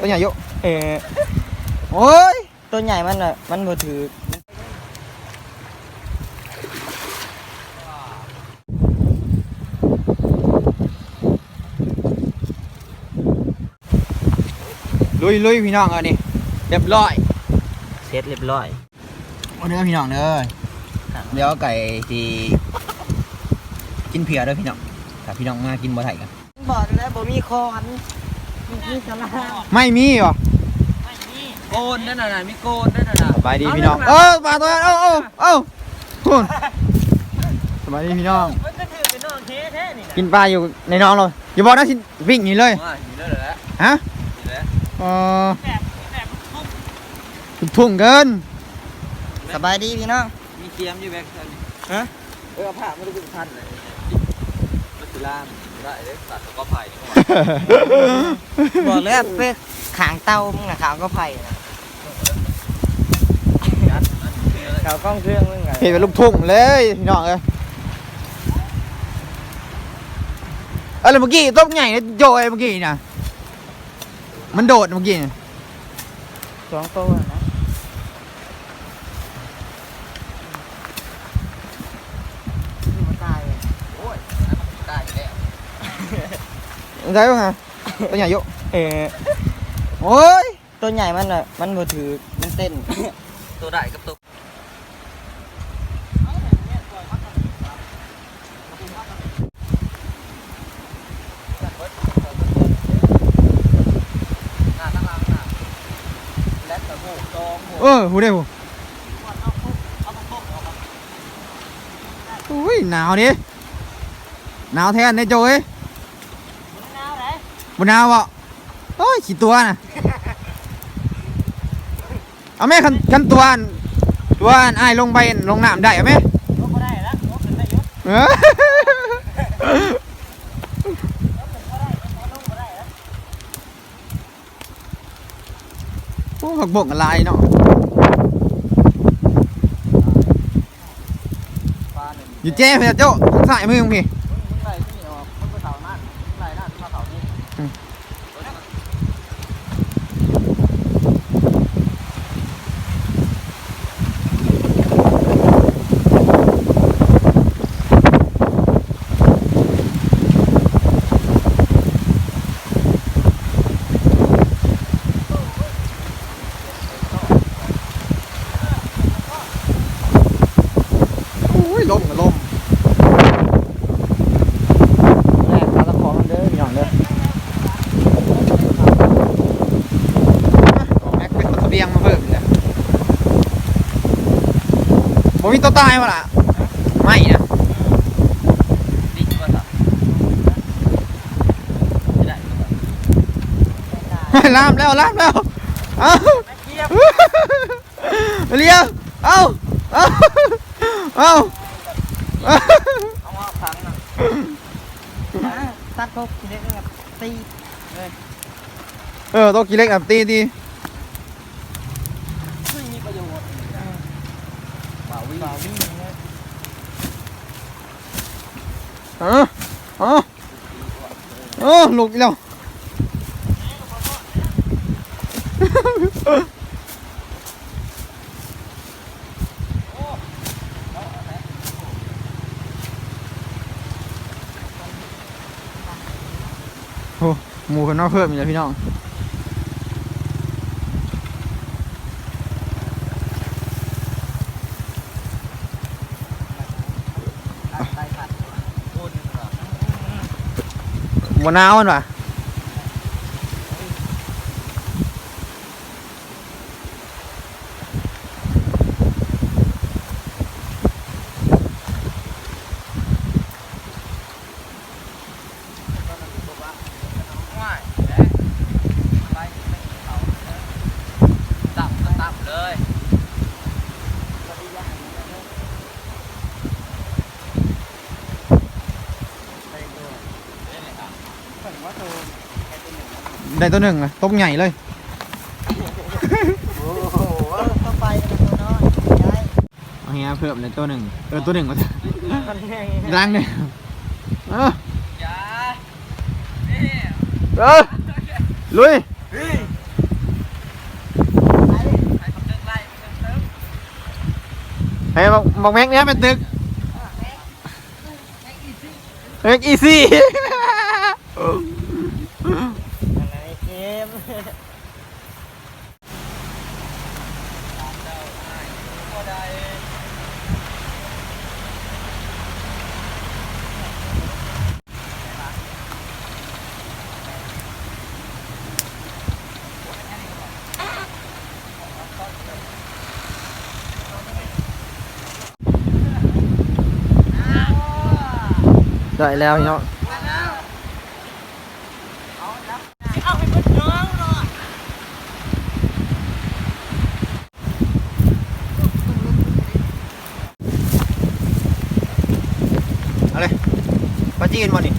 ตัวใหญ่เยอะเออโอ้ยตัวใหญ่มันอะมันบ่ถือลุยลุยพี่น้องเอานี่เรียบร้อยเสร็จเรียบร้อยโอ้เด้อพี่น้องเด้อเดี๋ยวไก่ทีกินเผียเด้อพี่น้องถ้าพี่น้องมากินบ่ไทยกันบอกแล้วบ่มีคอน มีสลาไม่มีเหรอโกนนั่นน่ะมีโกนนั่นน่ะสบายดีพี่น้อง เออมาตัวนั้นเอ้าเอ้าเอ้าคุณสบายดีพี่น้อง มันก็ถือเป็นน้องเท่แท้นี่กินปลาอยู่ในน้องเลยอย่าบอกนะสิวิ่งหนีเลยว่าอยู่แล้วแหละฮะอยู่แล้วเออแบบแบบทุกถูกทุ่งเกินสบายดีพี่น้องมีเกียมอยู่แบกฮะเออผ้ามันเป็นพันเลยมัสลาม ได้เด้ตัดแล้วก็ไผ่นี่บอกแล้วไปขางเตามึงน่ะขางก็ไผ่นะขาวกล้องเครื่องมึงไงเห็นเป็นลูกทุ่งเลยพี่น้องเอ้ยอะไรเมื่อกี้ต้มใหญ่เนี่ยโยยเมื่อกี้นะมันโดดเมื่อกี้น่ะ สองตัวนะ มันตายเลยโอ้ยนั่นมันตายอยู่แล้ว ได้ป่ะฮะตัวใหญ่เยอะเออโอ้ยตัวใหญ่มันอะมันบ่ถือมันเต้น ตัวได้กับตัวและตะโพกตองเออหูได้หูอุ้ยหนาวดิหนาวแทนในโจย บนาวบ่โอ้ยขี้ตัวน่ะ เอาแม่คันคันตัวอันตัวอันอ้ายลงไปลงน้ำได้เอาแม่ลงก็ได้แล้วลงขึ้นได้อยู่เออโอ้ผักบกอะไรเนาะอยู่เจ๊เพี่อนเจ้าสายมือมึงพี่ มึงมึงไล่ที่นี่ออกมึงไปเสานั่นมึงไล่นั่นมาเสานี่ อืม โอ้ยลมกับลมแม่ปลาตะขอมันเด้อพี่น้องเด้อแม็กเป็นคนเสบียงมาเพิ่มอีกแล้วบ่ มีตัวตายวะล่ะไม่นะลามแล้วลามแล้วเอาเกียบเรียวเอาเอาเอาเอาฟังนะตัดพวกเด็กแบบตีเออตัวกี่เล็กแบบตีตี ไม่มีประโยชน์บ่าวิ่งบ่าวิ่งเนี่ย เออเออเออลุกอีกแล้วโอ้หมูกันนอกเพิ่มอีกแล้วพี่น้อง ไล่ขัดคนเหรอ มะนา ได้ตัวหนึ่งเลยต้มใหญ่เลยโอ้โหเข้าไปกันตัวน้อยย้ายเอาเฮียเพิ่มเลยตัวหนึ่งเออตัวหนึ่งก็จะมันแห้งล้างเนี่ยเออจ้าเออลุยเฮ้ยไปไปคำนึงไล่คำนึงให้บอกบอกแม็กเนี้ยเป็นตึกแม็กอีซี่ อะไรเกม ได้แล้วพี่น้อง เอาให้มันน้องหน่อย เอาเลยปลา จีนมานี่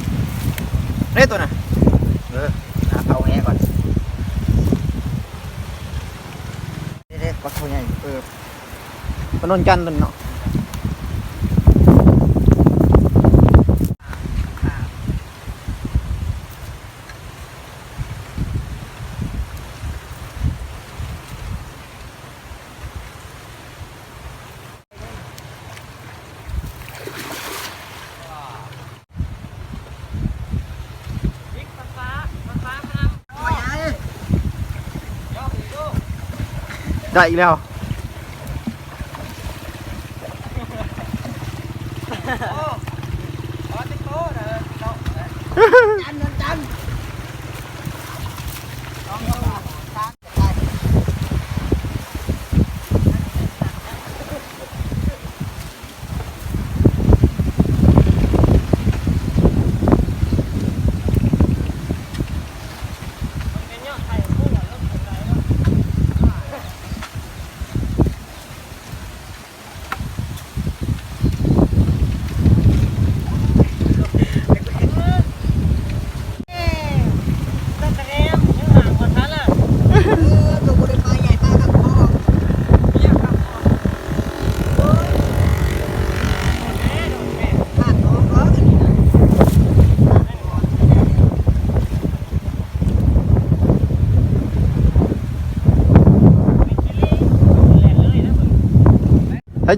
เล่ตัวน่ะเออเอาแง่ก่อนเด็กก็ตัวใหญ่เออปนนจันทร์ตัวเนาะ ได้อีกแล้ว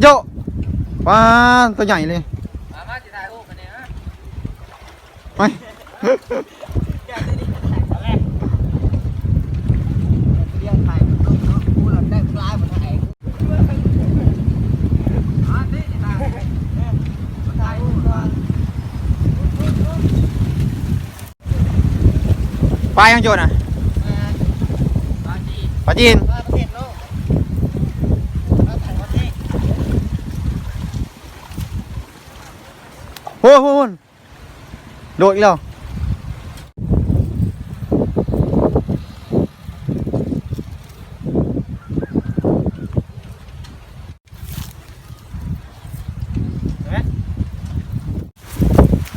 โจปลาตัวใหญ่เลยมามาสิถ่ายรูปกันเนี่ยฮะไปยังเนาะกูหลับได้คล้ายเหมือนถ่ายอ่านี่ถ่ายถ่ายรูปลายังโจนะมาจีปลาจีนศโลกมาต่างประเทศ โอ้โหโหโดดอีกแล้ว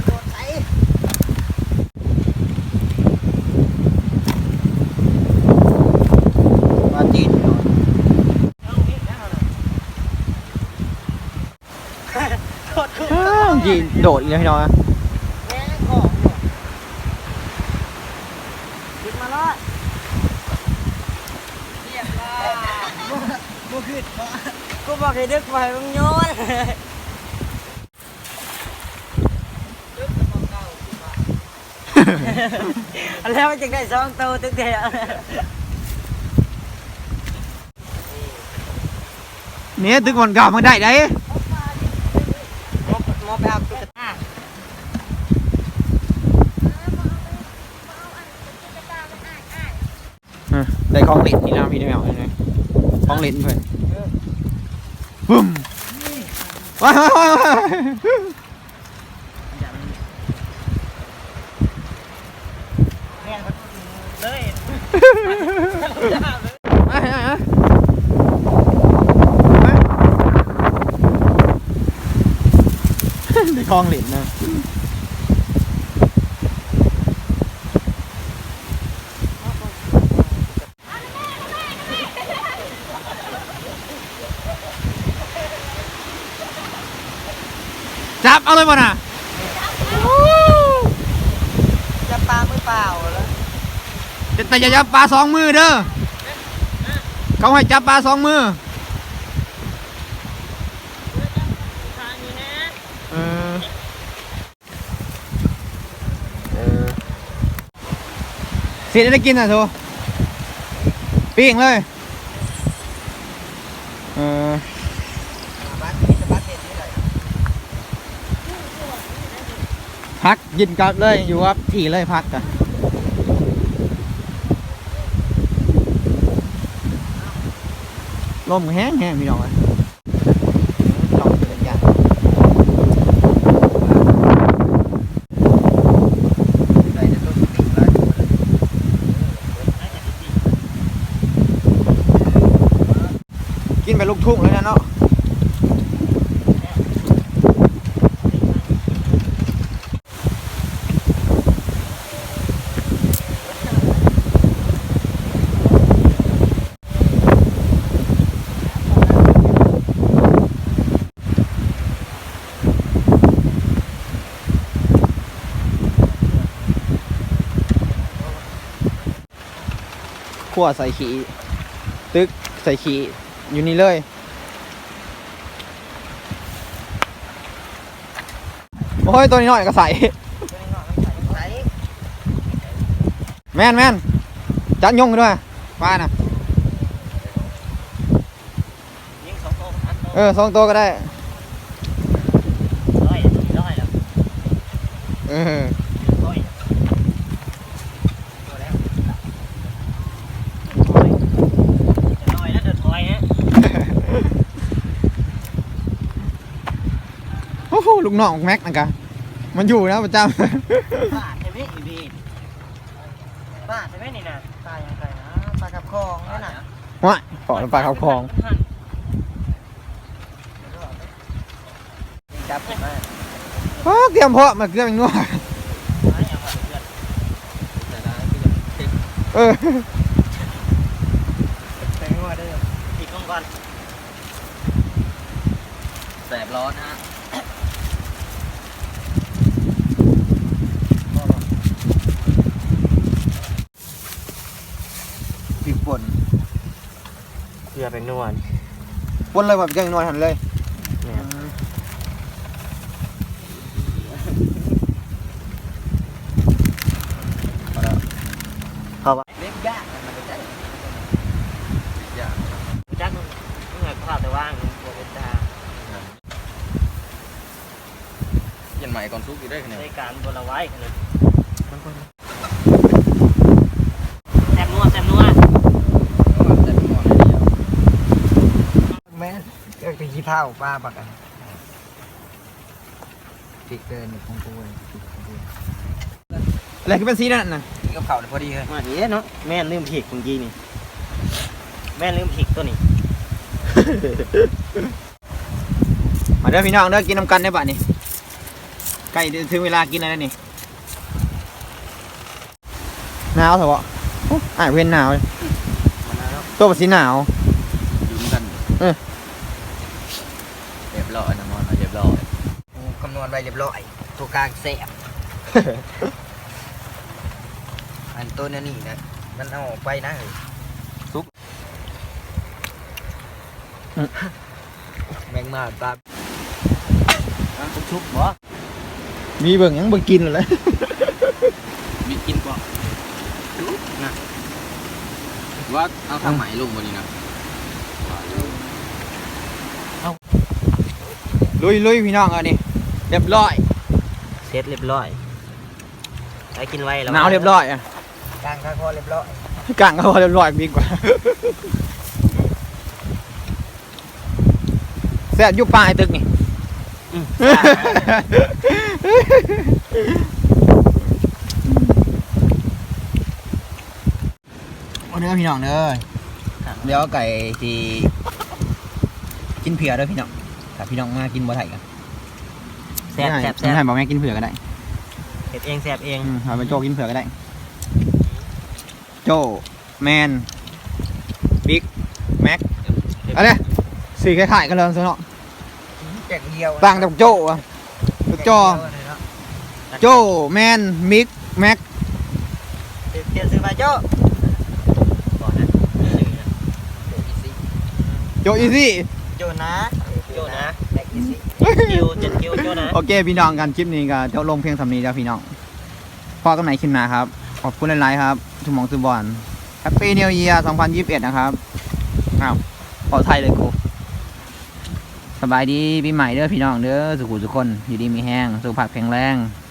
โดนไถ ปลาจีน เอานี่นะโคตรคือ อ้าวจีนโดดอีกแล้วพี่น้องอะแม่ของอยู่ขึ้นมาเลยเรียบร้อยบ่ขึ้นบ่กูบอกให้ดึกไว้มึงโยนดึกกับเก่าขึ้นมาแล้วมันจะได้สองตัวตึกเดียวเนี่ยตึกคนเก่ามันได้ได้ มอบมอบไปเอาตุ๊กตา เออ ได้ของเล่นนี่นะพี่ได้ไหมเอาไงของเล่นเพื่อนบึ้มว้ายว้ายว้ายว้ายแม่งเลยว้ายว้ายว้ายได้ของเล่นนะ เอาเลยบ่น่ะจะปลามือเปล่าแล้วเแต่แต่อย่าจับปลาสองมือเด้อเขาให้จับปลาสองมือเออเออเสียได้กินอะโทปิ้งเลยเออ พักยินกับเลยอยู่ครับที่เลยพักกันลมแห้งแห้งพี่น้องเลยลองเป็นอย่างกินไปลูกทุ่งเลยนะเนาะ ขั่วใส่ขี้ตึกใส่ขี้อยู่นี่เลยโอ้ยตัวนี้หน่อยก็ใส่แม่นแม่นจัดยงกันด้วยว่านะยิงสองตัวพันตัวเออสองตัวก็ได้ร้อยร้อยแล้วเออ ร้อยตัวแล้วร้อยจะร้อยแล้วเดือดร้อยฮะ โอ้โห ลูกน้องแม็กนะกะมันอยู่นะประจบ้าใช่ไหมอีบีบ้าใช่ไหมนี่นะตายยังไงนะปลากับคลองนั่นน่ะำว้ายขอปลาเขาคลองจับมาอ้าวเตรียมเพาะมาเกลืออีกนัวเออแตงว่าเด้ออีกก่อนก่อนแสบร้อนฮะ พริกป่น เกลือเป็นนวลป่นเลยแบบจังนวลหันเลยเนี่ยเขาว่าเล็บยากมันจะยากจักมึงไงข้าวแต่ว่างบวกเป็นตายันใหม่ก่อนซุกอยู่ได้คะแนนในการบนเอาไว้ขนาดแซมนัวแซมนัว แต่ไม่มองเลยเดียว แม่ เกิดเป็นขี้เผาป้าปะกันติดเดินของกูเลยติดของกูอะไรคือเป็นสีนั่นน่ะนี่กับเขาเลยพอดีเลยมาดีเนาะแม่ลืมผิกเมื่อกี้นี่ แม่ลืมผิกตัวนี้ มาเด้อพี่น้องเด้อกินน้ำกันได้ป่ะนี่ใกล้ถึงเวลากินแล้วนี่หนาวเถอะวะโอ้อ่ายเว้นหนาวเลยมันนะเนาะตัวภาษีหนาว ยืมกัน เออเรี ยบร้อยนะมอนเรียบร้อยกูคำนวณไว้เรียบร้อยตัวกลางแสบอันตัวนี้นี่นะมันเอาออกไปนะเฮ้ยซุปแมงมาปลาชุบๆบ่มีเบิ่งยังเบิ่งกินเลยมีกินกว่านะว่าเอาทางไหมลงบนนี้นะ ลุยลุยพี่น้องเอานี่เรียบร้อยเสร็จเรียบร้อยไปกินไว้แล้วหนาวเรียบร้อยอะกลางข้าวโพดเรียบร้อยกลางก็พอเรียบร้อยดีกว่าแซ่บอยุบปลายตึกนี่วันนี้พี่น้องเด้อเดี๋ยวไก่ที่กินเผือกเด้อพี่น้อง ถ้าพี่น้องมากินบ่ได้ก็แซ่บแซ่บแซ่บให้บอกแม่กินเผื่อก็ได้เห็ดเองแซ่บเองอืมเอาไปโจกินเผื่อก็ได้ โจแมนบิ๊กแม็กอะไรสีคถ่ายกันเลยสิเนาะแจกเดียวต่างจากโจอะโจโจแมนมิกแม็กเปลี่ยนซื้อมาโจโจอีซี่ โจนะโจนะแท็กซี่คิวเจ็ดคิวโจนะโอเคพี่น้องกันคลิปนี้ก็เดี๋ยวลงเพียงสำนีแล้วพี่น้องพอกันไหนขึ้นมาครับ ขอบคุณหลายๆครับทุกหมองทุกบอลแฮปปี้นิวเยียร์2021 นะครับอ้าวขอไทยเลยกูสบายดีปีใหม่เด้อพี่น้องเด้อสุขุสุขคนอยู่ดีมีแห้งสุขภาพแข็งแรงจังเว